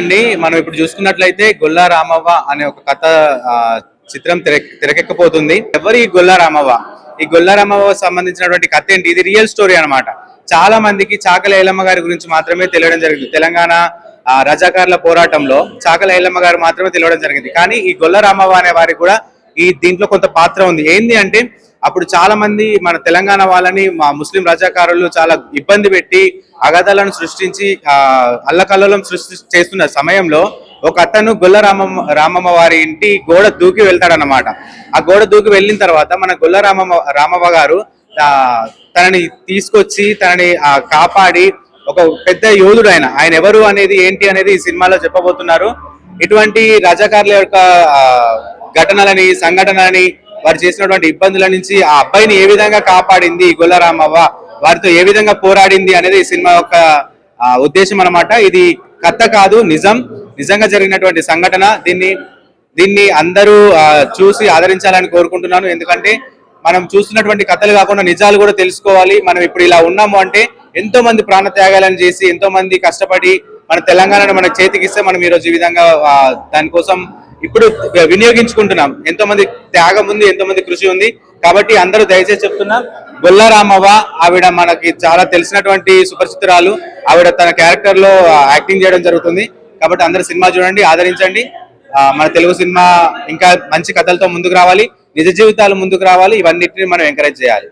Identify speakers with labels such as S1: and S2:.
S1: అండి మనం ఇప్పుడు చూసుకున్నట్లయితే గొల్లా రామవ్వ అనే ఒక కథ ఆ, చిత్రం తెర- ఎవరు ఈ గొల్లా రామవ్వ? ఈ గొల్లా రామవ్వ సంబంధించినటువంటి కథ ఏంటి? ఇది రియల్ స్టోరీ అన్నమాట. చాలా మందికి చాకల ఏలమ్మ గారి గురించి మాత్రమే తెలియడం జరిగింది. తెలంగాణ ఆ, రజాకార్ల పోరాటంలో చాకల ఏలమ్మ గారు మాత్రమే తెలియడం జరిగింది. కానీ ఈ గొల్ల రామవ్వ అనే వారికి కూడా ఈ దీంట్లో కొంత పాత్ర ఉంది. ఏంది అంటే అప్పుడు చాలా మంది మన తెలంగాణ వాళ్ళని మా ముస్లిం రజాకారులు చాలా ఇబ్బంది పెట్టి అగధాలను సృష్టించి అల్లకల్లోలం సృష్టి చేస్తున్న సమయంలో ఒక అతను గొల్ల రామమ్మ రామమ్మ వారి ఇంటి గోడ దూకి వెళ్తాడన్నమాట. ఆ గోడ దూకి వెళ్ళిన తర్వాత మన గొల్ల రామమ్మ రామవ్వ గారు తనని తీసుకొచ్చి తనని కాపాడి ఒక పెద్ద యోధుడు ఆయన. ఆయన ఎవరు అనేది ఏంటి అనేది ఈ సినిమాలో చెప్పబోతున్నారు. ఇటువంటి రజాకారుల యొక్క ఘటనలని సంఘటనలని వారు చేసినటువంటి ఇబ్బందుల నుంచి ఆ అబ్బాయిని ఏ విధంగా కాపాడింది గుల్లరామవ్వ గొల్లరామవ్వ? వారితో ఏ విధంగా పోరాడింది అనేది ఈ సినిమా యొక్క ఉద్దేశం అన్నమాట. ఇది కథ కాదు నిజం. నిజంగా జరిగినటువంటి సంఘటన. దీన్ని దీన్ని అందరూ చూసి ఆదరించాలని కోరుకుంటున్నాను. ఎందుకంటే మనం చూస్తున్నటువంటి కథలు కాకుండా నిజాలు కూడా తెలుసుకోవాలి. మనం ఇప్పుడు ఇలా ఉన్నాము అంటే ఎంతో మంది ప్రాణ త్యాగాలను చేసి ఎంతో మంది కష్టపడి మన తెలంగాణను మన చేతికిస్తే మనం ఈరోజు ఈ విధంగా దానికోసం ఇప్పుడు వినియోగించుకుంటున్నాం. ఎంతో మంది త్యాగం ఉంది ఎంతో మంది కృషి ఉంది. కాబట్టి అందరూ దయచేసి చెప్తున్నాం గొల్లారామవ్వ ఆవిడ మనకి చాలా తెలిసినటువంటి సుపరిచితురాలు. ఆవిడ తన క్యారెక్టర్లో యాక్టింగ్ చేయడం జరుగుతుంది. కాబట్టి అందరూ సినిమా చూడండి ఆదరించండి. మన తెలుగు సినిమా ఇంకా మంచి కథలతో ముందుకు రావాలి. నిజ జీవితాలు ముందుకు రావాలి. ఇవన్నిటిని మనం ఎంకరేజ్ చేయాలి.